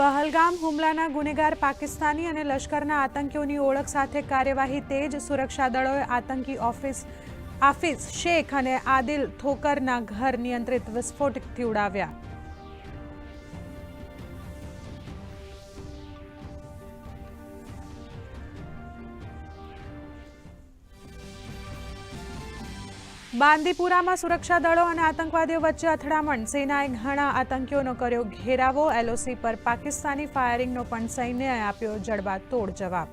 પહલગામ હુમલાના ગુનેગાર પાકિસ્તાની અને લશ્કરના આતંકીઓની ઓળખ સાથે કાર્યવાહી તેજ સુરક્ષા દળોએ આતંકી ઓફિસ આફિસ શેખ અને આદિલ થોકરના ઘર નિયંત્રિત વિસ્ફોટથી ઉડાવ્યા. બાંદીપુરામાં સુરક્ષા દળો અને આતંકવાદીઓ વચ્ચે અથડામણ. સેનાએ ઘણા આતંકીઓનો કર્યો ઘેરાવો. એલઓસી પર પાકિસ્તાની ફાયરિંગનો પણ સૈન્યએ આપ્યો જડબાતોડ જવાબ.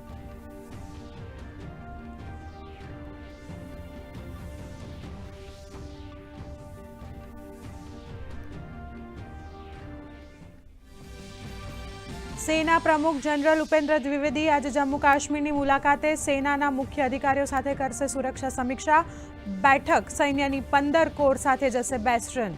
સેના પ્રમુખ જનરલ ઉપેન્દ્ર દ્વિવેદી આજે જમ્મુ કાશ્મીરની મુલાકાતે સેનાના મુખ્ય અધિકારીઓ સાથે કરશે સુરક્ષા સમીક્ષા. બેઠક સૈન્યની પંદર કોર સાથે જશે બેસ્ટર્ન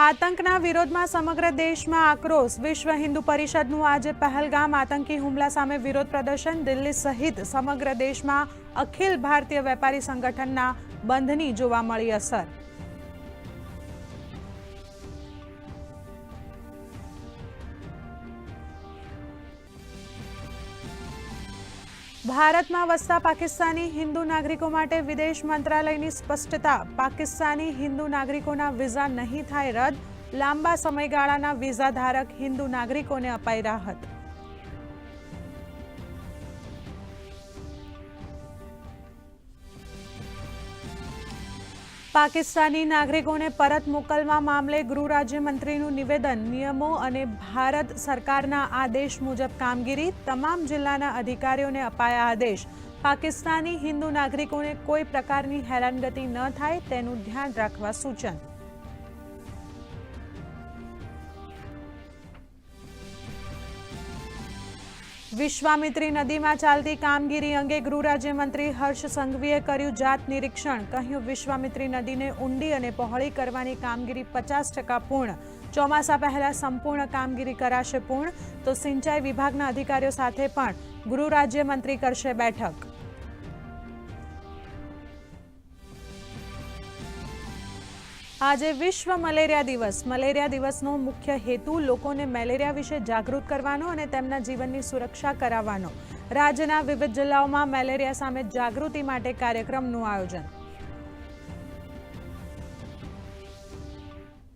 આતંકના વિરોધમાં સમગ્ર દેશમાં આક્રોશ. વિશ્વ હિન્દુ પરિષદનું આજે પહેલગામ આતંકી હુમલા સામે વિરોધ પ્રદર્શન. દિલ્હી સહિત સમગ્ર દેશમાં અખિલ ભારતીય વેપારી સંગઠનના બંધની જોવા મળી અસર. ભારતમાં વસતા પાકિસ્તાની હિન્દુ નાગરિકો માટે વિદેશ મંત્રાલયની સ્પષ્ટતા. પાકિસ્તાની હિન્દુ નાગરિકોના વિઝા નહીં થાય રદ. લાંબા સમયગાળાના વિઝા ધારક હિન્દુ નાગરિકોને અપાઈ રાહત. પાકિસ્તાની નાગરિકોને પરત મોકલવા મામલે ગૃહ રાજ્યમંત્રીનું નિવેદન, નિયમો અને ભારત સરકારના આદેશ મુજબ કામગીરી તમામ જિલ્લાના અધિકારીઓને અપાયા આદેશ. પાકિસ્તાની હિન્દુ નાગરિકોને કોઈ પ્રકારની હેરાનગતિ ન થાય તેનું ધ્યાન રાખવા સૂચન. વિશ્વામિત્રી નદીમાં ચાલતી કામગીરી અંગે ગૃહ રાજ્યમંત્રી હર્ષ સંઘવીએ કર્યું જાત નિરીક્ષણ. કહ્યું, વિશ્વામિત્રી નદીને ઊંડી અને પહોળી કરવાની કામગીરી પચાસ ટકા પૂર્ણ. ચોમાસા પહેલા સંપૂર્ણ કામગીરી કરાશે પૂર્ણ. તો સિંચાઈ વિભાગના અધિકારીઓ સાથે પણ ગૃહ રાજ્યમંત્રી કરશે બેઠક. આજે વિશ્વ મલેરિયા દિવસ. મલેરિયા દિવસનો મુખ્ય હેતુ લોકોને મેલેરિયા વિશે જાગૃત કરવાનો અને તેમના જીવનની સુરક્ષા કરાવવાનો. રાજ્યના વિવિધ જિલ્લાઓમાં મેલેરિયા સામે જાગૃતિ માટે કાર્યક્રમનું આયોજન.